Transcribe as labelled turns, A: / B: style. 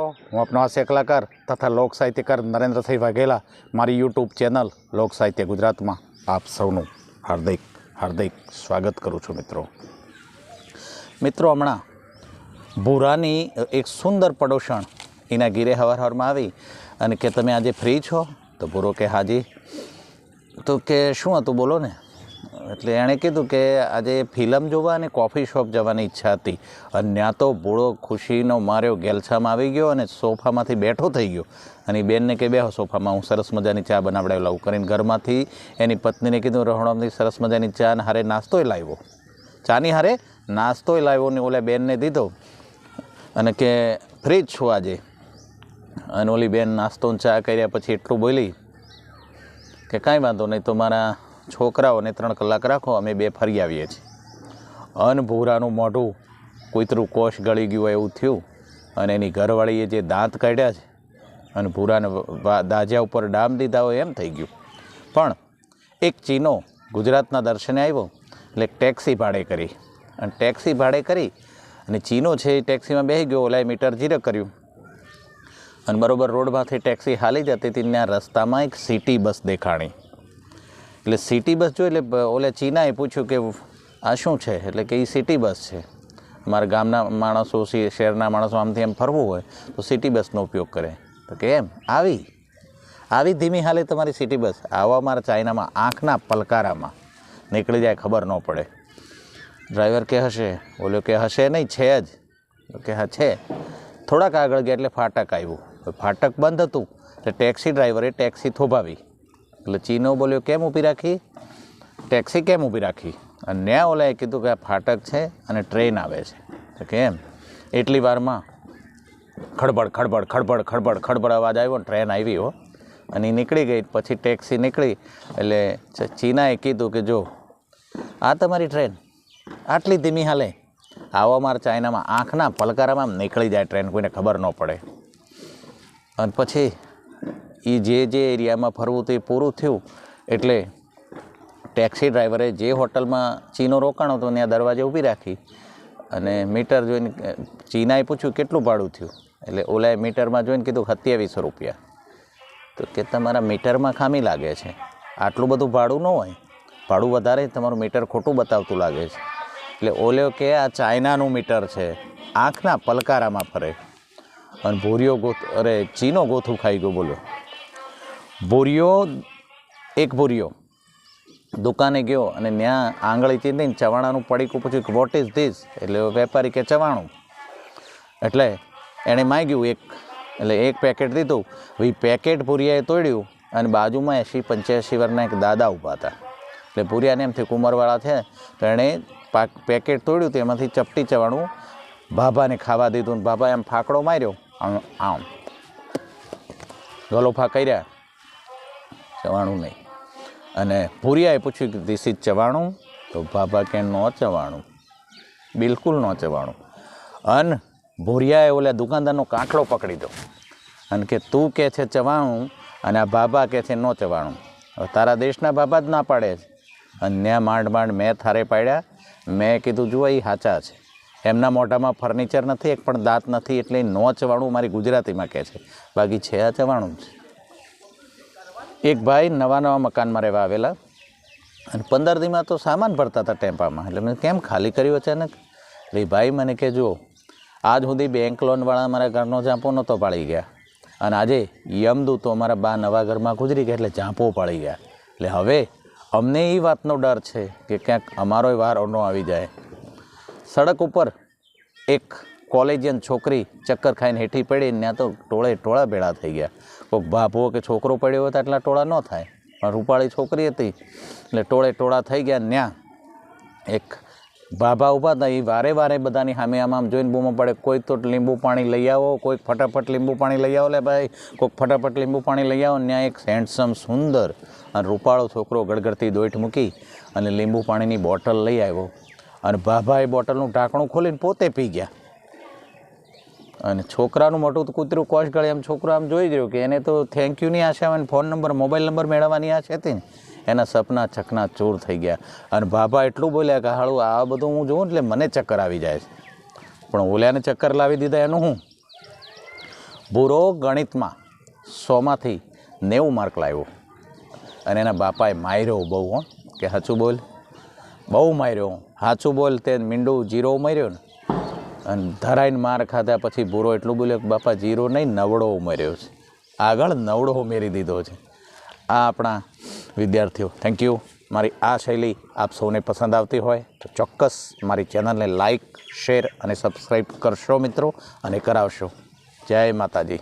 A: હું આપનો હાસ્ય કલાકાર તથા લોક સાહિત્યકાર નરેન્દ્રસિંહ વાઘેલા, મારી યુટ્યુબ ચેનલ લોક સાહિત્ય ગુજરાતમાં આપ સૌનું હાર્દિક હાર્દિક સ્વાગત કરું છું મિત્રો. મિત્રો, હમણાં ભૂરાની એક સુંદર પડોશણ એના ગીરે હવાર હવારમાં આવી અને કે તમે આજે ફ્રી છો? તો ભૂરો કે હાજી. તો કે શું હતું બોલો ને? એટલે એણે કીધું કે આજે ફિલ્મ જોવા અને કોફી શોપ જવાની ઈચ્છા હતી. અને ત્યાં તો બોળો ખુશીનો માર્યો, ગેલછામાં આવી ગયો અને સોફામાંથી બેઠો થઈ ગયો. અને બેનને કે, બેહો સોફામાં, હું સરસ મજાની ચા બનાવડાવી લાવું. કરીને ઘરમાંથી એની પત્નીને કીધું રહોડામાંથી સરસ મજાની ચા અને હારે નાસ્તોય લાવ્યો. ચાની હારે નાસ્તોય લાવ્યો ને ઓલા બેનને દીધો. અને કે ફ્રી જ છું આજે. અને ઓલી બેન નાસ્તો ચા કર્યા પછી એટલું બોલી કે, કાંઈ વાંધો નહીં, તો મારા છોકરાઓને ત્રણ કલાક રાખો, અમે બે ફરી આવીએ છીએ. અનભૂરાનું મોઢું કૂતરું કોષ ગળી ગયું એવું થયું. અને એની ઘરવાળીએ જે દાંત કાઢ્યા છે, અને ભૂરાને દાજ્યા ઉપર ડામ દીધા હોય એમ થઈ ગયું. પણ એક ચીનો ગુજરાતના દર્શને આવ્યો, એટલે ટેક્સી ભાડે કરી. અને ટેક્સી ભાડે કરી, અને ચીનો છે એ ટેક્સીમાં બેસી ગયો, ઓલાએ મીટર જીરો કર્યું. અને બરોબર રોડમાંથી ટેક્સી હાલી જતી હતી, ત્યાં રસ્તામાં એક સિટી બસ દેખાણી. એટલે સિટી બસ જોઈ એટલે ઓલે ચીનાએ પૂછ્યું કે આ શું છે? એટલે કે એ સિટી બસ છે. મારા ગામના માણસો શહેરના માણસો આમથી એમ ફરવું હોય, તો સિટી બસનો ઉપયોગ કરે. તો કે એમ, આવી. આવી ધીમી હાલે તમારી સિટી બસ. આવા મારા ચાઇનામાં આંખના પલકારામાં નીકળી જાય ખબર ન પડે. ડ્રાઈવર કે હશે? ઓલો કે હશે નહીં, છે જ. કે હા, છે. થોડાક આગળ ગયા એટલે ફાટક આવ્યું. ફાટક બંધ હતું. એટલે ટેક્સી ડ્રાઈવરે ટેક્સી થોભાવી. એટલે ચીનો બોલ્યો, કેમ ઊભી રાખી? ટેક્સી કેમ ઊભી રાખી? અને ન્યા ઓલાએ કીધું કે આ ફાટક છે અને ટ્રેન આવે છે. તો કેમ એટલી વારમાં ખડબડ ખડબડ ખડબડ ખડબડ ખડબડ અવાજ આવ્યો ટ્રેન આવી હો. અને એ નીકળી ગઈ પછી ટેક્સી નીકળી. એટલે ચીનાએ કીધું કે, જો, આ તમારી ટ્રેન. આટલી ધીમી હાલે. આવો અમારા ચાઇનામાં આંખના પલકારામાં નીકળી જાય ટ્રેન, કોઈને ખબર ન પડે. અને પછી એ જે જે એરિયામાં ફરવું તે પૂરું થયું, એટલે ટેક્સી ડ્રાઈવરે જે હોટલમાં ચીનો રોકાણો હતો ત્યાં દરવાજે ઊભી રાખી અને મીટર જોઈને ચીનાએ પૂછ્યું, કેટલું ભાડું થયું? એટલે ઓલાએ મીટરમાં જોઈને કીધું, સત્યાવીસો રૂપિયા. તો કે, તમારા મીટરમાં ખામી લાગે છે. આટલું બધું ભાડું ન હોય. ભાડું વધારે, તમારું મીટર ખોટું બતાવતું લાગે છે. એટલે ઓલ્યો કે, આ ચાઇનાનું મીટર છે. આંખના પલકારામાં ફરે. અને ભૂરિયો ગોથ અરે, ચીનો ગોથું ખાઈ ગયો બોલ્યો ભૂરિયો એક ભૂરિયો દુકાને ગયો અને ત્યાં આંગળી ચીંધીને ચવાણાનું પડીકું પૂછ્યું વોટ ઇઝ ધીસ એટલે વેપારી કે, ચવાણું. એટલે એણે માગ્યું એક, એટલે એક પેકેટ દીધું. હવે પેકેટ ભૂરિયાએ તોડ્યું અને બાજુમાં એંશી પંચ્યાસી વર્ષના એક દાદા ઊભા હતા. એટલે ભૂરિયાને એમથી કુંમરવાળા છે. તો એણે પાક પેકેટ તોડ્યું તો એમાંથી ચપટી ચવાણું ભાભાને ખાવા દીધું ને ભાભા એમ ફાકડો માર્યો. આમ આમ. ગલોફા કર્યા. ચવાણું નહીં. અને ભૂરિયાએ પૂછ્યું કે ધીસ ઇઝ ચવાણું? તો ભાભા કે, નો ચવાણું. બિલકુલ નો ચવાણું. અન ભૂરિયાએ ઓલા દુકાનદારનો કાંકડો પકડી દો. અને કે, તું કે છે ચવાણું અને આ ભાભા કે છે નો ચવાણું. હવે તારા દેશના ભાભા જ ના પાડે છે. અને ત્યાં માંડ માંડ મેં થારે પાડ્યા. મેં કીધું, જુઓ એ સાચા છે. એમના મોઢામાં ફર્નિચર નથી, એક પણ દાંત નથી, એટલે નો ચવાણું મારી ગુજરાતીમાં કહે છે. બાકી છે આ ચવાણું જ. એક ભાઈ નવા નવા મકાનમાં રહેવા આવેલા અને પંદર દીમાં તો સામાન ભરતા હતા ટેમ્પામાં. એટલે મેં કેમ ખાલી કર્યું અચાનક? એ ભાઈ મને કે, જુઓ, આજ સુધી બેંક લોનવાળા મારા ઘરનો જાંપો નહોતો પાડી ગયા. અને આજે યમદૂતો અમારા બા નવા ઘરમાં ગુજરી ગયા, એટલે ચાંપો પાડી ગયા. એટલે હવે અમને એ વાતનો ડર છે કે ક્યાંક અમારોય વાર ન આવી જાય. સડક ઉપર એક કોલેજિયન છોકરી ચક્કર ખાઈને હેઠી પડી ત્યાં તો ટોળે ટોળા ભેળા થઈ ગયા. કોઈક ભાભો કે છોકરો પડ્યો હોય તો એટલા ટોળા ન થાય. પણ રૂપાળી છોકરી હતી એટલે ટોળે ટોળા થઈ ગયા ત્યાં એક ભાભા ઊભા હતા. એ વારે વારે બધાની સામે આમ આમ જોઈને બૂમો પડે. કોઈક તો લીંબુ પાણી લઈ આવો, કોઈક ફટાફટ લીંબુ પાણી લઈ આવો. લે ભાઈ, કોઈક ફટાફટ લીંબુ પાણી લઈ આવો ત્યાં એક હેન્ડસમ સુંદર અને રૂપાળો છોકરો ગડગડતી દોઈઠ મૂકી અને લીંબુ પાણીની બોટલ લઈ આવ્યો. અને ભાભાએ બોટલનું ઢાંકણું ખોલીને પોતે પી ગયા. અને છોકરાનું મોટું તો કૂતરું કોશ ગળે એમ છોકરો આમ જોઈ રહ્યો કે એને તો થેન્ક યુની આશા અને ફોન નંબર મોબાઈલ નંબર મેળવવાની આશા હતી ને. એના સપના ચકના ચૂર થઈ ગયા. અને બાબા એટલું બોલ્યા કે, હાળું, આ બધું હું જોઉં એટલે મને ચક્કર આવી જાય છે. પણ ઓલ્યાને ચક્કર લાવી દીધા એનું હું? ભૂરો ગણિતમાં સોમાંથી નેવું માર્ક લાવ્યો. અને એના બાપાએ માર્યો બહુ કે, હાચું બોલ. બહુ માર્યો. સાચું બોલ. તે મીંડું જીરો માર્યો ને. અને ધરાઈને માર ખાધા પછી ભૂરો એટલું બોલ્યો કે, બાપા, જીરો નહીં, નવડો ઉમેર્યો છે. આગળ નવડો ઉમેરી દીધો છે. આ આપણા વિદ્યાર્થીઓ થેન્ક યુ મારી આ શૈલી આપ સૌને પસંદ આવતી હોય તો ચોક્કસ મારી ચેનલને લાઇક શેર અને સબસ્ક્રાઈબ કરશો મિત્રો અને કરાવશો. જય માતાજી.